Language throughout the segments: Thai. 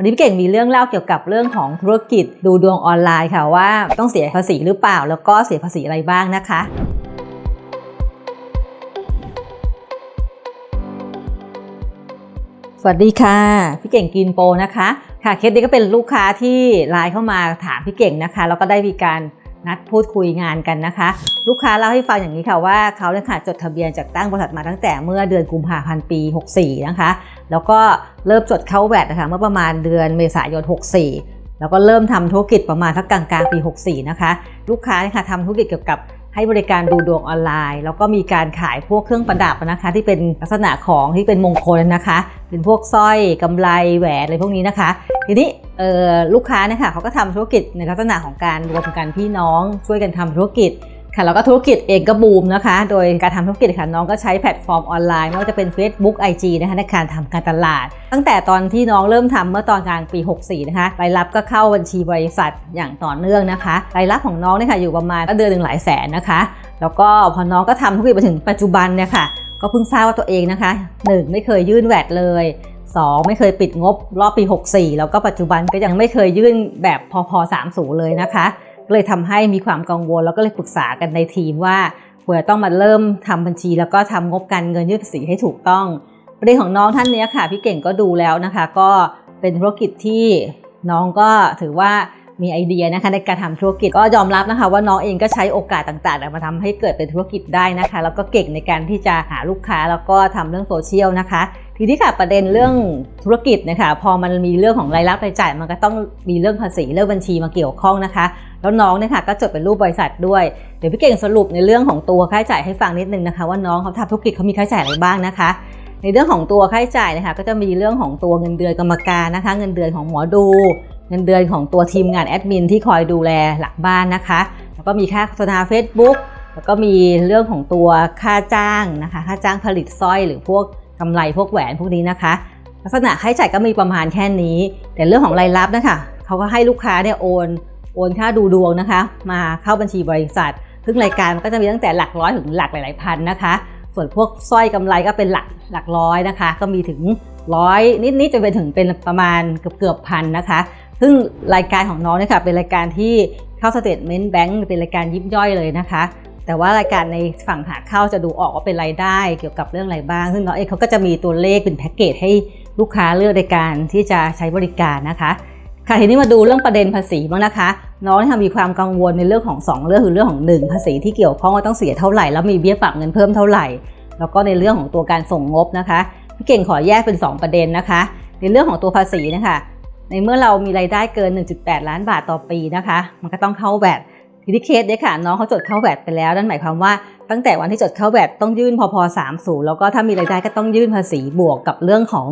วันนี้พี่เก่งมีเรื่องเล่าเกี่ยวกับเรื่องของธุรกิจดูดวงออนไลน์ค่ะว่าต้องเสียภาษีหรือเปล่า แล้วก็เสียภาษีอะไรบ้างนะคะสวัสดีค่ะ พี่เก่งกินโปนะคะ ค่ะเคสนี้ก็เป็นลูกค้าที่ไลน์เข้ามาถามพี่เก่งนะคะ แล้วก็ได้มีการ นัดพูดคุยงานกันนะคะ ลูกค้าเล่าให้ฟังอย่างนี้ค่ะว่าเขาเนี่ยค่ะจดทะเบียนจากตั้งบริษัทมาตั้งแต่เมื่อเดือนกุมภาพันธ์ปี 64 นะคะ แล้วก็เริ่มจดเข้าแวดนะคะเมื่อประมาณเดือนเมษายน 64 แล้วก็เริ่มทำธุรกิจประมาณทักกลางกลางปี 64 นะคะ ลูกค้าเนี่ยค่ะทำธุรกิจเกี่ยวกับ ให้บริการดูดวงออนไลน์ แล้วก็มีการขายพวกเครื่องประดับนะคะ ที่เป็นลักษณะของที่เป็นมงคลนะคะ เป็นพวกสร้อยกำไรแหวนอะไรพวกนี้นะคะ ทีนี้ลูกค้าเนี่ยค่ะเขาก็ทำธุรกิจในลักษณะของการรวมกันพี่น้องช่วยกันทำธุรกิจ ค่ะแล้วก็ธุรกิจเองก็บูมนะคะ โดยการทำธุรกิจค่ะน้องก็ใช้แพลตฟอร์มออนไลน์ไม่ว่าจะเป็น Facebook IG นะคะในการทำการตลาด ตั้งแต่ตอนที่น้องเริ่มทำเมื่อตอนกลางปี 64 นะคะรายรับก็เข้าบัญชีบริษัทอย่างต่อเนื่องนะคะรายรับของน้องเนี่ยค่ะอยู่ประมาณก็เดือนหนึ่งหลายแสนนะคะ แล้วก็พอน้องก็ทำธุรกิจมาถึงปัจจุบันเนี่ยค่ะก็เพิ่งทราบว่าตัวเองนะคะ 1 ไม่เคยยื่นแวดเลย 2 ไม่เคยปิดงบรอบปี 64 แล้วก็ปัจจุบันก็ยังไม่เคยยื่นแบบพอพอ30 เลยนะคะ ก็เลยทำให้มีความกังวล แล้วก็เลยปรึกษากันในทีมว่าควรจะต้องมาเริ่มทำบัญชี แล้วก็ทำงบการเงินยื่นภาษีให้ถูกต้องประเด็นของน้องท่านนี้ค่ะพี่เก่งก็ดูแล้วนะคะ ก็เป็นธุรกิจที่น้องก็ถือว่ามีไอเดียนะคะในการทำธุรกิจก็ยอมรับนะคะ ว่าน้องเองก็ใช้โอกาสต่างๆ มาทำให้เกิดเป็นธุรกิจได้นะคะ แล้วก็เก่งในการที่จะหาลูกค้าแล้วก็ทำเรื่องโซเชียลนะคะ ทีนี้ค่ะประเด็นเรื่องธุรกิจนะคะพอมันมีเรื่องของรายรับรายจ่าย มันก็ต้องมีเรื่องภาษีเรื่องบัญชีมาเกี่ยวข้องนะคะ แล้วน้องเนี่ยค่ะก็จดเป็นรูปบริษัทด้วยเดี๋ยวพี่เก่งสรุปในเรื่องของตัวค่าใช้จ่ายให้ฟังนิดนึงนะคะ ว่าน้องเขาทำธุรกิจเขามีค่าใช้จ่ายอะไรบ้างนะคะ ในเรื่องของตัวค่าใช้จ่ายนะคะก็จะมีเรื่องของตัวเงินเดือนกรรมการนะคะ เงินเดือนของหมอดู เงินเดือนของตัวทีมงานแอดมินที่คอยดูแลหลังบ้านนะคะ แล้วก็มีค่าโฆษณา Facebook แล้วก็มีเรื่องของตัวค่าจ้างนะคะ ค่าจ้างผลิตสร้อยหรือพวก กำไรพวกแหวนพวกนี้นะคะ ลักษณะค่าใช้จ่ายก็มีประมาณแค่นี้ แต่เรื่องของรายรับนะคะเขาก็ให้ลูกค้าเนี่ยโอนโอนค่าดูดวงนะคะ มาเข้าบัญชีบริษัทซึ่งรายการมันก็จะมีตั้งแต่หลักร้อยถึงหลักหลายๆพันนะคะ ส่วนพวกสร้อยกำไรก็เป็นหลักหลักร้อยนะคะ ก็มีถึงร้อยนิดๆจะไปถึงเป็นประมาณเกือบเกือบพันนะคะ ซึ่งรายการของน้องเนี่ยค่ะเป็นรายการที่เข้าสเตทเมนต์แบงก์เป็นรายการยิบย่อยเลยนะคะ แต่ว่ารายการในฝั่งขาเข้าจะดูออกว่าเป็นรายได้เกี่ยวกับเรื่องอะไรบ้าง ซึ่งน้องเองเขาก็จะมีตัวเลขเป็นแพ็กเกจให้ลูกค้าเลือกในการที่จะใช้บริการนะคะค่ะทีนี้มาดูเรื่องประเด็นภาษีบ้างนะคะ น้องเนี่มีความกังวลในเรื่องของ 2 เรื่องคือเรื่องของ 1 ภาษีที่เกี่ยวข้องว่าต้องเสียเท่าไหร่แล้วมีเบี้ยปรับเงินเพิ่มเท่าไหร่ แล้วก็ในเรื่องของตัวการส่งงบนะคะพี่เก่งขอแยกเป็น 2 ประเด็นนะคะ ในเรื่องของตัวภาษีนะคะในเมื่อเรามีรายได้เกิน 1.8 ล้านบาทต่อปีนะคะ มันก็ต้องเข้าแวด ทีนี้เคสเนี่ยค่ะน้องเขาจดเข้าแวดไปแล้วนั่นหมายความว่าตั้งแต่วันที่จดเข้าแวดต้องยื่นพอพ30แล้วก็ถ้ามีรายได้ก็ต้องยื่นภาษีบวกกับเรื่องของ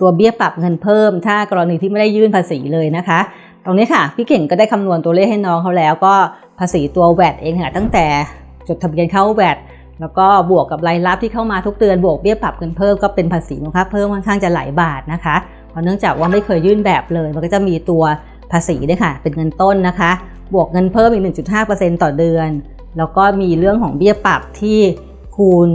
ตัวเบี้ยปรับเงินเพิ่ม ถ้ากรณีที่ไม่ได้ยื่นภาษีเลยนะคะ ตรงนี้ค่ะพี่เก่งก็ได้คำนวณตัวเลขให้น้องเขาแล้วก็ภาษีตัวแวดเองค่ะตั้งแต่จดทะเบียนเข้าแวดแล้วก็บวกกับรายรับที่เข้ามาทุกเดือนบวกเบี้ยปรับเงินเพิ่มก็เป็นภาษีมูลค่าเพิ่มค่อนข้างจะหลายบาทนะคะเพราะเนื่องจากว่าไม่เคยยื่นแบบเลย มันก็จะมีตัวภาษีด้วยค่ะ เป็นเงินต้นนะคะ บวกเงินเพิ่มอีก 1.5%ต่อเดือน แล้วก็มีเรื่องของเบี้ยปรับที่คูณ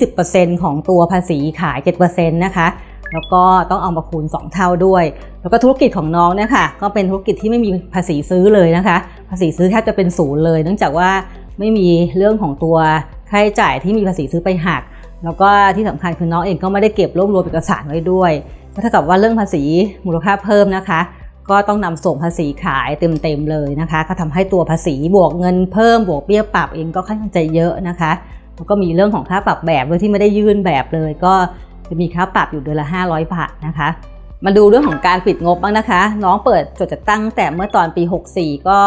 20%ของตัวภาษีขาย 7%นะคะแล้วก็ต้องเอามาคูณ 2 เท่าด้วย แล้วก็ธุรกิจของน้องเนี่ยค่ะ ก็เป็นธุรกิจที่ไม่มีภาษีซื้อเลยนะคะ ภาษีซื้อแทบจะเป็นศูนย์เลย เนื่องจากว่าไม่มีเรื่องของตัวค่าใช้จ่ายที่มีภาษีซื้อไปหัก แล้วก็ที่สำคัญคือน้องเองก็ไม่ได้เก็บรวบรวมเอกสารไว้ด้วยก็เท่ากับว่าเรื่องภาษีมูลค่าเพิ่มนะคะ ก็ต้องนำส่งภาษีขายเต็มๆเลยนะคะ ก็ทำให้ตัวภาษีบวกเงินเพิ่มบวกเบี้ยปรับเองก็ค่อนข้างจะเยอะนะคะแล้วก็มีเรื่องของค่าปรับแบบด้วยที่ไม่ได้ยื่นแบบเลย ก็จะมีค่าปรับอยู่เดือนละ 500บาทนะคะ มาดูเรื่องของการปิดงบบ้างนะคะ น้องเปิดจดจัดตั้งแต่เมื่อตอนปี 64 ก็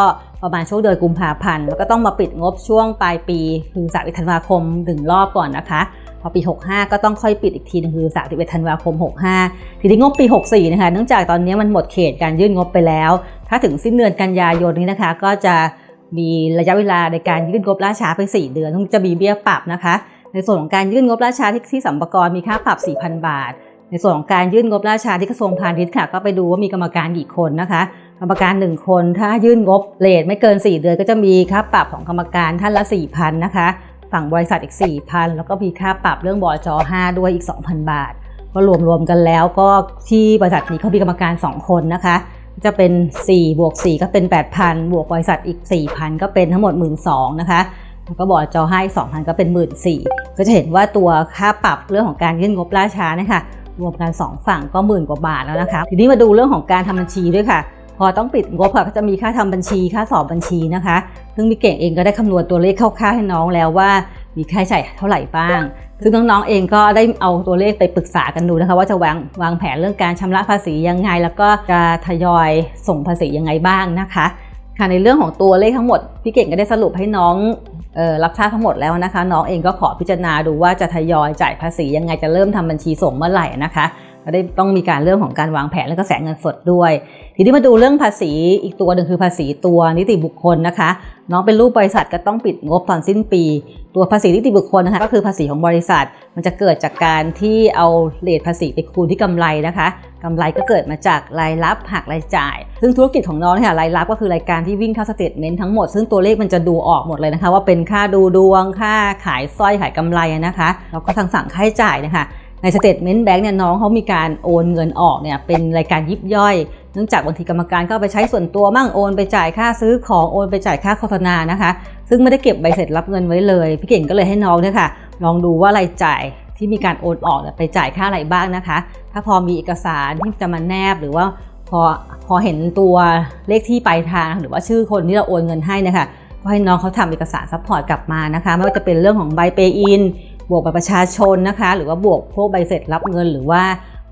ประมาณช่วงเดือนกุมภาพันธ์แล้วก็ต้องมาปิดงบช่วงปลายปีคือ31ธันวาคมหนึ่งรอบก่อนนะคะ พอปี 65 ก็ต้องค่อยปิดอีกทีนึงคือ 31 ธันวาคม 65 ทีนี้งบปี 64 นะคะ เนื่องจากตอนนี้มันหมดเขตการยื่นงบไปแล้ว ถ้าถึงสิ้นเดือนกันยายนนี้นะคะ ก็จะมีระยะเวลาในการยื่นงบล่าช้าไป 4 เดือนจะมีเบี้ยปรับนะคะ ในส่วนของการยื่นงบล่าช้าที่ที่สัมปกรมีค่าปรับ 4,000 บาท ในส่วนของการยื่นงบล่าช้าที่กระทรวงพาณิชย์ค่ะ ก็ไปดูว่ามีกรรมการกี่คนนะคะ กรรมการ 1 คน ถ้ายื่นงบเลทไม่เกิน 4 เดือน ก็จะมีค่าปรับของกรรมการท่านละ4,000นะคะ ฝั่งบริษัทอีก 4,000 แล้วก็มีค่าปรับเรื่องบอจอ5ด้วยอีก 2,000 บาท ก็รวมๆกันแล้วก็ที่บริษัทนี้เขามีกรรมการ 2 คนนะคะ จะเป็น4บวก4ก็เป็น 8,000 บวกบริษัทอีก 4,000 ก็เป็นทั้งหมด 1 2ื่นนะคะแล้วก็บอจอให้2,000 ก็เป็น 1 4ื่นก็จะเห็นว่าตัวค่าปรับเรื่องของการยื่นงบล่าช้านะคะรวมกัน 2 ฝั่งก็หมื่นกว่าบาทแล้วนะคะ ทีนี้มาดูเรื่องของการทำบัญชีด้วยค่ะ พอต้องปิดงบค่ะก็จะมีค่าทำบัญชีค่าสอบบัญชีนะคะ ซึ่งพี่เก่งเองก็ได้คำนวณตัวเลขคร่าวๆให้น้องแล้วว่ามีค่าใช้จ่ายเท่าไหร่บ้าง ซึ่งน้องๆเองก็ได้เอาตัวเลขไปปรึกษากันดูนะคะ ว่าจะวางวางแผนเรื่องการชำระภาษียังไง แล้วก็จะทยอยส่งภาษียังไงบ้างนะคะค่ะในเรื่องของตัวเลขทั้งหมดพี่เก่งก็ได้สรุปให้น้องออรับทราบทั้งหมดแล้วนะคะ น้องเองก็ขอพิจารณาดูว่าจะทยอยจ่ายภาษียังไงจะเริ่มทำบัญชีส่งเมื่อไหร่นะคะ ก็ได้ต้องมีการเรื่องของการวางแผนและก็แสเงินสดด้วย ทีนี้มาดูเรื่องภาษีอีกตัวหนึ่งคือภาษีตัวนิติบุคคลนะคะน้องเป็นรูปบริษัทก็ต้องปิดงบตอนสิ้นปี ตัวภาษีนิติบุคคลนะคะก็คือภาษีของบริษัท มันจะเกิดจากการที่เอาเลทภาษีไปคูณที่กำไรนะคะกำไรก็เกิดมาจากรายรับหักรายจ่าย ซึ่งธุรกิจของน้องเนี่ยรายรับก็คือรายการที่วิ่งเข้าสเตทเมนต์ทั้งหมด ซึ่งตัวเลขมันจะดูออกหมดเลยนะคะ ว่าเป็นค่าดูดวงค่าขายสร้อยขายกำไรนะคะแล้วก็ทางสั่งค่าใช้จ่ายนะคะ ในสเตทเมนต์แบงค์เนี่ยน้องเขามีการโอนเงินออกเนี่ยเป็นรายการยิบย่อย เนื่องจากบางทีกรรมการก็ไปใช้ส่วนตัวมั่งโอนไปจ่ายค่าซื้อของโอนไปจ่ายค่าโฆษณานะคะ ซึ่งไม่ได้เก็บใบเสร็จรับเงินไว้เลยพี่เก่งก็เลยให้น้องเนี่ยค่ะลองดูว่ารายจ่ายที่มีการโอนออกไปจ่ายค่าอะไรบ้างนะคะ ถ้าพอมีเอกสารที่จะมาแนบหรือว่าพอพอเห็นตัวเลขที่ปลายทาง หรือว่าชื่อคนที่เราโอนเงินให้นะคะก็ให้น้องเขาทำเอกสารซัพพอร์ตกลับมานะคะ ไม่ว่าจะเป็นเรื่องของใบเปย์อิน บวกบัตรประชาชนนะคะ หรือว่าบวกพวกใบเสร็จรับเงิน หรือว่า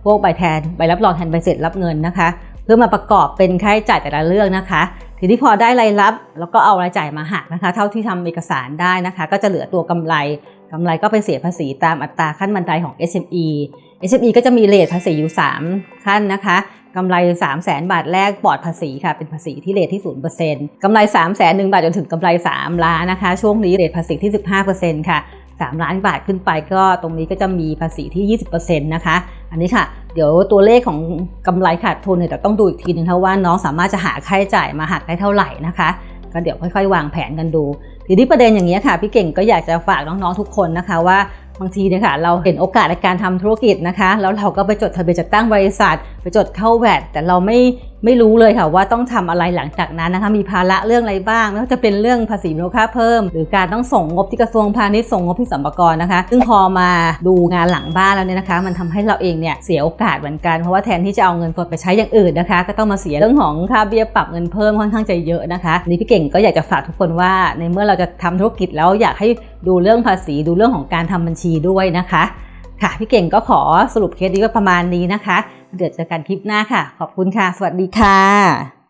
พวกใบแทนใบรับรองแทนใบเสร็จรับเงินนะคะ เพื่อมาประกอบเป็นค่าใช้จ่ายแต่ละเรื่องนะคะ ทีนี้พอได้รายรับ แล้วก็เอารายจ่ายมาหักนะคะ เท่าที่ทำเอกสารได้นะคะ ก็จะเหลือตัวกำไรกำไรก็ไปเสียภาษีตามอัตราขั้นบันไดของ SME SME ก็จะมีเลทภาษีอยู่ 3 ขั้นนะคะกำไร 3 0 0แสนบาทแรกปลอดภาษีค่ะ เป็นภาษีที่เลทที่0%กำไร3 0 0แสนหนึ่งบาทจนถึงกำไร 3 ล้านนะคะ ช่วงนี้เลทภาษีที่ 15%ค่ะ 3 ล้านบาทขึ้นไปก็ตรงนี้ก็จะมีภาษีที่ 20%นะคะ อันนี้ค่ะ เดี๋ยวตัวเลขของกำไรขาดทุนเนี่ยแต่ต้องดูอีกทีนึงค่ะว่าน้องสามารถจะหาค่าใช้จ่ายมาหักได้เท่าไหร่นะคะก็เดี๋ยวค่อยๆ วางแผนกันดูทีนี้ประเด็นอย่างนี้ค่ะพี่เก่งก็อยากจะฝากน้องๆทุกคนนะคะว่าบางทีเนี่ยค่ะเราเห็นโอกาสในการทำธุรกิจนะคะ แล้วเราก็ไปจดทะเบียนจัดตั้งบริษัท ไปจดเข้าแวดแต่เราไม่ ไม่รู้เลยค่ะว่าต้องทำอะไรหลังจากนั้นนะคะมีภาระเรื่องอะไรบ้างไม่ว่าจะเป็นเรื่องภาษีมูลค่าเพิ่ม หรือการต้องส่งงบที่กระทรวงพาณิชย์ส่งงบที่สัมปกรนะคะ ซึ่งพอมาดูงานหลังบ้านแล้วเนี่ยนะคะ มันทำให้เราเองเนี่ยเสียโอกาสเหมือนกันเพราะว่าแทนที่จะเอาเงินสดไปใช้อย่างอื่นนะคะ ก็ต้องมาเสียเรื่องของค่าเบี้ยปรับเงินเพิ่มค่อนข้างจะเยอะนะคะนี่พี่เก่งก็อยากจะฝากทุกคนว่า ในเมื่อเราจะทำธุรกิจแล้วอยากให้ดูเรื่องภาษีดูเรื่องของการทำบัญชีด้วยนะคะ ค่ะพี่เก่งก็ขอสรุปเคสนี้ก็ประมาณนี้นะคะ เดี๋ยวเจอกันคลิปหน้าค่ะ ขอบคุณค่ะ สวัสดีค่ะ